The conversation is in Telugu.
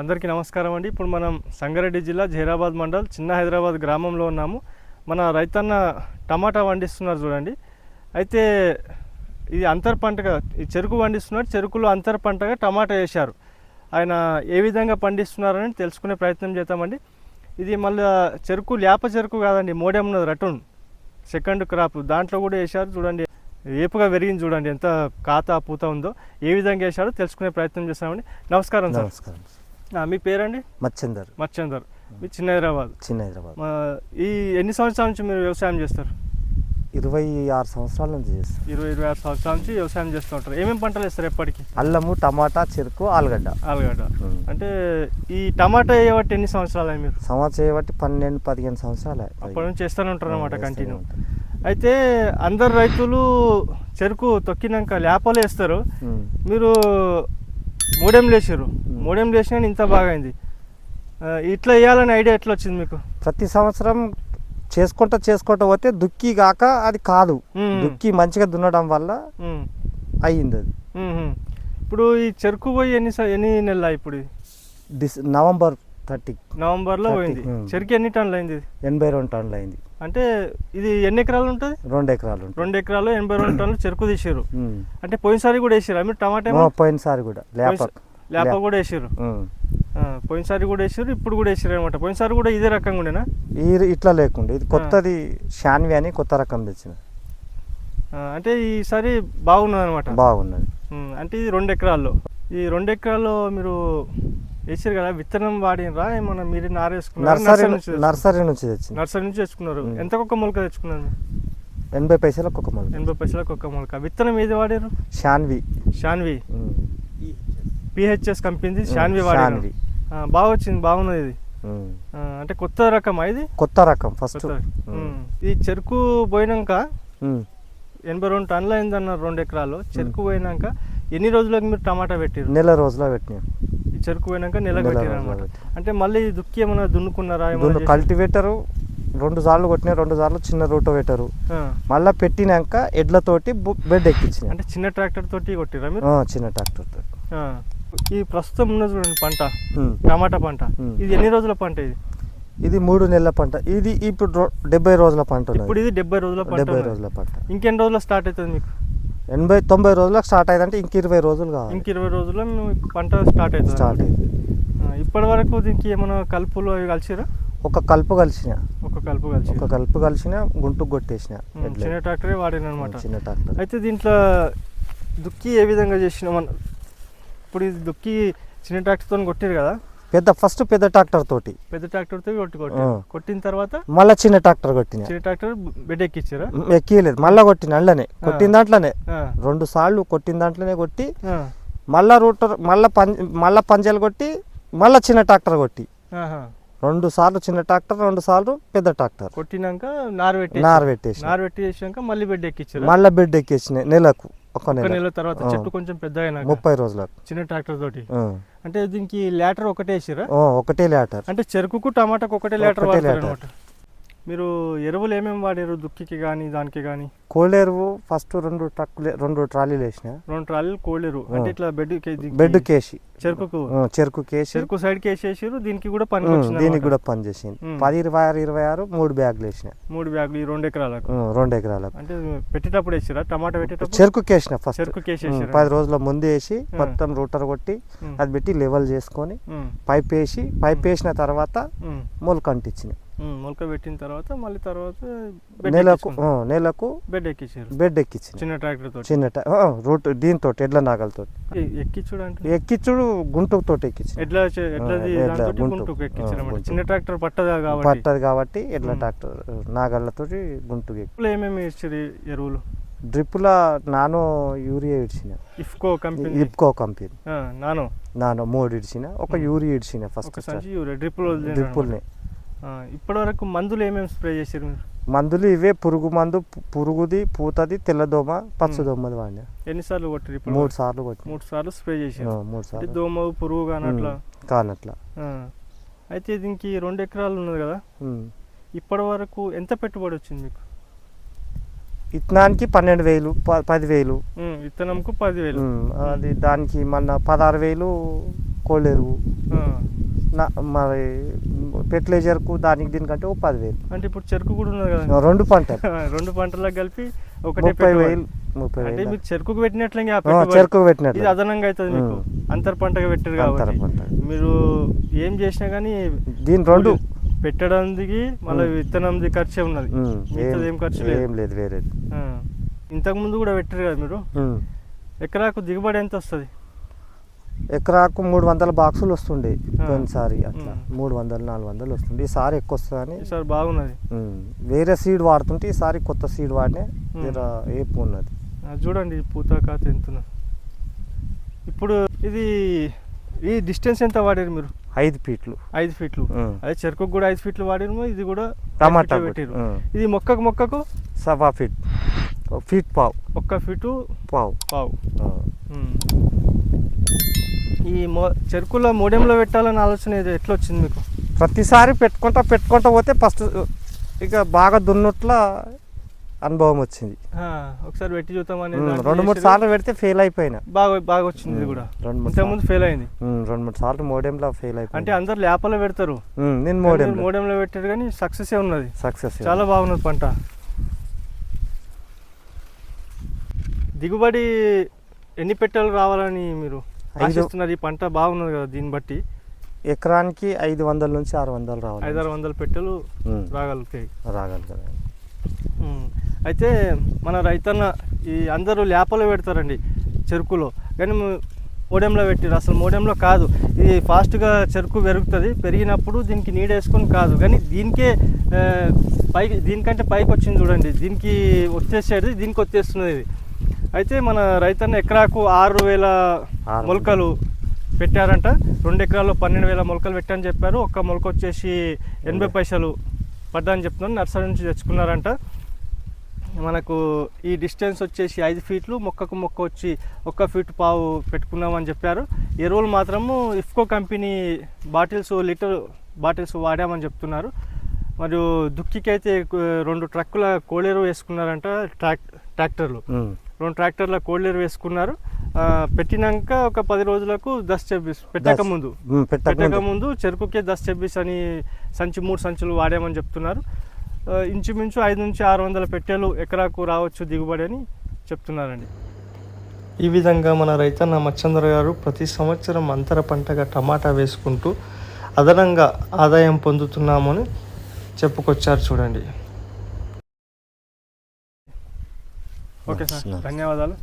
అందరికీ నమస్కారం అండి. ఇప్పుడు మనం సంగారెడ్డి జిల్లా జహీరాబాద్ మండల్ చిన్న హైదరాబాద్ గ్రామంలో ఉన్నాము. మన రైతన్న టమాటా పండిస్తున్నారు చూడండి. అయితే ఇది అంతర్ పంటగా ఈ చెరుకు పండిస్తున్నారు చెరుకులో అంతర్ పంటగా టమాటా వేశారు. ఆయన ఏ విధంగా పండిస్తున్నారని తెలుసుకునే ప్రయత్నం చేద్దామండి. ఇది మళ్ళీ చెరుకు లేప చెరుకు కాదండి మోడెం ఉన్నది సెకండ్ క్రాప్. దాంట్లో కూడా వేశారు చూడండి. ఏపుగా పెరిగింది చూడండి ఎంత కాత పూత ఉందో ఏ విధంగా వేశారో తెలుసుకునే ప్రయత్నం చేస్తామండి. నమస్కారం సార్. నమస్కారం మీ పేరండి? మచ్చందర్. మచ్చందర్. మీ చిన్న హైదరాబాద్ చిన్న హైదరాబాద్ ఈ ఎన్ని సంవత్సరాల నుంచి మీరు వ్యవసాయం చేస్తారు? ఇరవై ఆరు సంవత్సరాల నుంచి చేస్తాం. ఇరవై ఇరవై ఆరు సంవత్సరాల నుంచి వ్యవసాయం చేస్తూ ఉంటారు. ఏమేమి పంటలు వేస్తారు ఎప్పటికీ? అల్లము టమాటా చెరుకు ఆలుగడ్డ. ఆలుగడ్డ. అంటే ఈ టమాటా వేయబట్టి ఎన్ని సంవత్సరాలు మీరు? సంవత్సరం చేయబట్టి పన్నెండు పదిహేను సంవత్సరాలు అప్పటి నుంచి చేస్తూనే ఉంటారు అనమాట కంటిన్యూ. అయితే అందరు రైతులు చెరుకు తొక్కినాక లేపలు వేస్తారు. మీరు మూడెం లేచారు. మూడెం లేచినా ఇంత బాగా అయింది ఇట్లా వేయాలని ఐడియా ఎట్లా వచ్చింది మీకు ప్రతి సంవత్సరం చేసుకుంటా చేసుకుంటా పోతే దుక్కి కాక అది కాదు. దుక్కి మంచిగా దున్నడం వల్ల. అయ్యింది అది. ఇప్పుడు ఈ చెరుకు పోయి ఎన్ని ఎన్ని నెలలు ఇప్పుడు? డిస్ నవంబర్ థర్టీ నవంబర్లో పోయింది. చెరుకు ఎన్ని టన్నులు అయింది? ఎనభై రెండు టన్నులు అయింది. అంటే ఇది ఎన్ని ఎకరాలు ఉంటుంది? రెండు ఎకరాలు రెండు ఎకరాలు ఎనభై రెండు టన్నులు చెరుకు తీసారు. అంటే పోయినసారి కూడా వేసారు మీరు టమాటా పోయినసారి కూడా లేప. లేప కూడా వేసారు. పోయినసారి కూడా వేసారు ఇప్పుడు కూడా వేసారు అనమాట పోయినసారి కూడా ఇదే రకంగా ఉండేనా? ఈ ఇట్లా లేకుండా. ఇది కొత్తది షాన్వి అని కొత్త రకం తెచ్చిన అంటే ఈసారి బాగున్నది. అనమాట బాగున్నది అంటే ఇది రెండు ఎకరాల్లో. ఈ రెండు ఎకరాల్లో మీరు వేసారు కదా విత్తనం వాడినరా ఏమన్నా మీరు నారేసుకున్నారా నర్సరీ నుంచి నర్సరీ నుంచి తెచ్చింది. నర్సరీ నుంచి తెచ్చుకున్నారు. ఎంత ఒక్క మొలక తెచ్చుకున్నారు? ఎనభై పైసలకు ఒక మొదలు ఎనభై పైసలకు ఒక్క మొలక. విత్తనం ఏది వాడారు షాన్వి షాన్వి. PHS company. షాన్వి వాడారు బాగా వచ్చింది బాగున్నది ఇది. అంటే కొత్త రకమా ఇది? కొత్త రకం ఫస్ట్. ఈ చెరుకు పోయినాక. ఎనభై రెండు టన్నులు అయిందన్నారు రెండు ఎకరాలు. చెరుకు పోయినాక ఎన్ని రోజులకు మీరు టమాటా పెట్టారు నెల రోజుల పెట్టినాం. చెరుకు పోయినాక నెల పెట్టారు రోజులు అనమాట. అంటే మళ్ళీ దుక్కి ఏమైనా దున్నుకున్నారా ఏమైనా రెండు చేసి- కల్టివేటరు రెండు సార్లు కొట్టినా రెండు సార్లు చిన్న రోటోవేటరు ఆ, మళ్ళీ పెట్టినాక ఎడ్లతోటి బెడ్ ఎక్కించిన అంటే చిన్న ట్రాక్టర్ తోటి కొట్టిరా మీరు చిన్న ట్రాక్టర్ తోటి. ఈ ప్రస్తుతం ఉన్న చూడండి పంట. టమాటా పంట. ఇది ఎన్ని రోజుల పంట ఇది ఇది మూడు నెలల పంట ఇది ఇప్పుడు డెబ్బై రోజుల పంట. ఇప్పుడు ఇది డెబ్బై రోజుల పంట డెబ్బై. రోజుల పంట ఇంకెన్ని రోజుల్లో స్టార్ట్ అవుతుంది మీకు ఎనభై తొంభై రోజులకు స్టార్ట్ అయిందంటే ఇంక ఇరవై రోజులు కావాలి. ఇంక ఇరవై రోజుల్లో పంట స్టార్ట్ అవుతుంది స్టార్ట్ అయింది ఇప్పటి వరకు దీనికి ఏమైనా కలుపులు అవి కలిసిరా? ఒక కలుపు కలిసిన. ఒక కలుపు కలిసి ఒక కలుపు కలిసిన గుంటుకు కొట్టేసిన. చిన్న ట్రాక్టరే వాడిన అనమాట చిన్న ట్రాక్టర్. అయితే దీంట్లో దుక్కి ఏ విధంగా చేసినాం మన ఇప్పుడు ఇది దుక్కి చిన్న ట్రాక్టర్తో కొట్టారు కదా? పెద్ద ఫస్ట్ పెద్ద ట్రాక్టర్ తోటి. పెద్ద ట్రాక్టర్తో కొట్టి కొట్టి. కొట్టిన తర్వాత మళ్ళా చిన్న ట్రాక్టర్ కొట్టిన. చిన్న ట్రాక్టర్ బెడ్ ఎక్కిచ్చారా ఎక్కియలేదు. మళ్ళా కొట్టిన అందులోనే కొట్టిన దాంట్లోనే. రెండు సార్లు కొట్టిన దాంట్లోనే కొట్టి మళ్ళా రూటర్ మళ్ళా పంచ మళ్ళా పంజలు కొట్టి మళ్ళా చిన్న ట్రాక్టర్ కొట్టి. రెండు సార్లు చిన్న ట్రాక్టర్ రెండు సార్లు పెద్ద ట్రాక్టర్. కొట్టినాక నారు పెట్టి నార పెట్టేసి నారు పెట్టేసాక మళ్ళీ బెడ్ ఎక్కిచ్చారా మళ్ళా బెడ్ ఎక్కేసిన నెలకు. ఒక నెల తర్వాత. చెట్టు కొంచెం పెద్ద ముప్పై రోజులకు. చిన్న ట్రాక్టర్ తోటి. అంటే దీనికి లేటర్ ఒకటే ఒకటే లీటర్ అంటే చెరుకుకు టమాటాకు ఒకటే లేటర్ ఒకటే లీటర్. మీరు ఎరువులు ఏమేమి వాడారు దుక్కికి కానీ దానికి కానీ కోల్డ్ ఎరువు ఫస్ట్ రెండు ట్రక్కులు రెండు ట్రాలీలు వేసిన. రెండు ట్రాలీలు కోళ్ళెరు ఆ. అంటే ఇట్లా బెడ్ బెడ్ కేసి. చెరుకుకు? ఆ, చెరుకు కేసి. చెరుకు సైడ్కి వేసేసారు దీనికి కూడా పని దీనికి. కూడా పని చేసింది. పది ఇరవై ఆరు ఇరవై ఆరు మూడు బ్యాగులు వేసిన. మూడు బ్యాగులు ఈ రెండు ఎకరాలకు? రెండు ఎకరాలకు. అంటే పెట్టేటప్పుడు వేసిరా టమాటా పెట్టేటప్పుడు? చెరుకు కేసిన ఫస్ట్. చెరుకు కేసేసారు పది రోజుల ముందు వేసి. మొత్తం రూటర్ కొట్టి. అది పెట్టి లెవెల్ చేసుకొని పైప్ వేసి పైప్ వేసిన తర్వాత ఉమ్, మొలక పెట్టిన తర్వాత మళ్ళీ తర్వాత నెలకు నెలకు బెడ్ ఎక్కించారు. బెడ్ ఎక్కించిన చిన్న ట్రాక్టర్ తోటి. చిన్న రూట్ దీంతో ఎడ్ల నాగలతో ఎక్కించుడు అంటే ఎక్కించుడు గుంటుకు ఎక్కించిన ఎట్లా చే- ఎట్లది ఆ, ఎడ్ల దాంతో గుంటు. ఎక్కించారు గుంటు. చిన్న ట్రాక్టర్ పట్టదా కాబట్టి. పట్టదు కాబట్టి ఎడ్ల. ట్రాక్టర్ ఎక్కి ఎరువులు ఏమేమి ఇచ్చారు ఎరువులు? డ్రిప్పుల నానో యూరియా ఇడిచిన. ఇఫ్కో కంపెనీ. ఇప్కో కంపెనీ. నాను? నానో మూడు ఇడిచిన. ఒక. యూరియా ఇడిచిన ఫస్ట్ డ్రిప్పులు డ్రిప్పుల్ని. ఇప్పటి వరకు మందులు ఏమేమి స్ప్రే చేశారు మీరు? మందులు ఇవే పురుగు మందు పురుగుది పూతది తెల్లదోమ పచ్చదోమది వాడిన. ఎన్నిసార్లు కొట్టారు ఇప్పుడు మూడు సార్లు కొట్టిన. మూడు సార్లు స్ప్రే చేశారు. మూడు సార్లు. దోమ పురుగు కానట్లా? ఆ. అయితే దీనికి రెండు ఎకరాలు ఉన్నది కదా. ఇప్పటి వరకు ఎంత పెట్టుబడి వచ్చింది మీకు? ఇత్తనానికి పన్నెండు వేలు పదివేలు ఉమ్, విత్తనంకు పదివేలు అది దానికి మన పదహారు వేలు కోళ్ళెరువు. నా మరి ఫెర్టిలైజర్కు దానికి దీనికంటే ఒక పదివేలు. అంటే ఇప్పుడు చెరుకు కూడా ఉన్నది కదా రెండు పంటలు. రెండు పంటలకు కలిపి ఒకటే ముప్పై. వేలు ముప్పై అంటే వేలు. మీరు చెరుకుకు పెట్టినట్లే. చెరుకు పెట్టినట్టు ఇది అదనంగా అవుతుంది మీకు. అంతర్ పంటగా పెట్టారు కాబట్టి. పంట మీరు ఏం చేసినా కానీ దీని రెండు. పెట్టడానికి మళ్ళీ ఉమ్. విత్తనంది ఖర్చే ఉన్నది. మిగతాది ఏం ఖర్చు లేదు. ఏం లేదు వేరేది. ఇంతకు ముందు కూడా పెట్టారు కదా మీరు. ఎకరాకు దిగుబడి ఎంత వస్తుంది? ఎకరాకు మూడు వందల బాక్సులు వస్తుండే. పోయినసారి అట్లా. మూడు వందలు నాలుగు వందలు వస్తుండే ఈసారి ఎక్కువ వస్తుందని ఈసారి బాగున్నది. వేరే సీడ్ వాడుతుంటే ఈసారి కొత్త సీడ్ వాడినే ఏపు ఉన్నది చూడండి ఈ పూత కాత ఎంత ఉన్నది. ఇప్పుడు ఇది ఈ డిస్టెన్స్ ఎంత వాడారు మీరు ఐదు ఫీట్లు ఐదు ఫీట్లు. అదే చెరుకు కూడా ఐదు ఫీట్లు వాడిరు ఇది కూడా టమాటా. పెట్టిరు. ఇది మొక్కకు మొక్కకు సవా ఫీట్ ఫీట్ పావు ఒక్క ఫీటు పావు పావు. ఈ మో చెరుకులో మోడెంలో పెట్టాలని ఆలోచన ఇది ఎట్లా వచ్చింది మీకు? ప్రతిసారి పెట్టుకుంటా పెట్టుకుంటా పోతే ఫస్ట్ ఇక బాగా దున్నుట్ల అనుభవం వచ్చింది. ఒకసారి పెట్టి చూద్దాం అనేది ఉమ్, దాంట్లో రెండు మూడు. సార్లు పెడితే ఫెయిల్ అయిపోయినా. బాగా బాగా వచ్చింది ఇది కూడా. రెండు మూడు ఇంతకుముందు ఫెయిల్ అయింది. రెండు మూడు సార్లు మోడెంలో ఫెయిల్ అంటే అయిపోయింది అందరు లేపలో పెడతారు. నేను మోడెం మోడెంలో. పెట్టారు కానీ సక్సెస్ ఉన్నది. సక్సెస్ చాలా బాగున్నది పంట. దిగుబడి ఎన్ని పెట్టెలు రావాలని మీరు. ఆశిస్తున్నారు ఈ పంట బాగున్నది కదా దీన్ని బట్టి? ఎకరానికి ఐదు వందల నుంచి ఆరు వందలు రావాలి. ఐదారు వందల పెట్టెలు రాగలుగుతాయి. రాగలి కదా. ఉమ్. అయితే మన రైతన్న ఈ అందరూ లేపలో పెడతారండి చెరుకులో. కానీ మోడెంలో పెట్టారు. అసలు మోడెంలో కాదు. ఇది ఫాస్ట్గా చెరుకు పెరుగుతుంది. పెరిగినప్పుడు దీనికి నీడ వేసుకొని కాదు. కానీ దీనికే పైకి దీనికంటే పైకి వచ్చింది చూడండి. దీనికి వచ్చేసేది దీనికి వచ్చేస్తున్నది ఇది. అయితే మన రైతన్న ఎకరాకు ఆరు వేల ఆరు మొలకలు పెట్టారంట. రెండు ఎకరాల్లో పన్నెండు వేల మొలకలు పెట్టారని చెప్పారు. ఒక్క మొలక వచ్చేసి ఎనభై పైసలు పడ్డాని చెప్తున్నారు. నర్సరీ నుంచి తెచ్చుకున్నారంట. మనకు ఈ డిస్టెన్స్ వచ్చేసి ఐదు ఫీట్లు మొక్కకు మొక్క వచ్చి ఒక్క ఫీట్ పావు పెట్టుకున్నామని చెప్పారు. ఎరువులు మాత్రము IFFCO company bottles litre bottles వాడామని చెప్తున్నారు. మరియు దుక్కికి అయితే రెండు ట్రక్కుల కోడెరువు వేసుకున్నారంట ట్రాక్ ట్రాక్టర్లు. రెండు ట్రాక్టర్ల కోళ్ళేరు వేసుకున్నారు. పెట్టినాక ఒక పది రోజులకు దస్ చెబ్బీస్ పెట్టక. ముందు పెట్టక ముందు. చెరుకుకే దస్ చెబ్బీస్ అని సంచి మూడు సంచులు వాడామని చెప్తున్నారు ఇంచుమించు ఐదు నుంచి ఆరు వందల పెట్టెలు ఎకరాకు రావచ్చు దిగుబడి అని చెప్తున్నారండి ఈ విధంగా మన రైతన్న మచ్చంద్ర గారు ప్రతి సంవత్సరం అంతర పంటగా టమాటా వేసుకుంటూ అదనంగా ఆదాయం పొందుతున్నామని చెప్పుకొచ్చారు చూడండి ఓకే సార్. ధన్యవాదాలు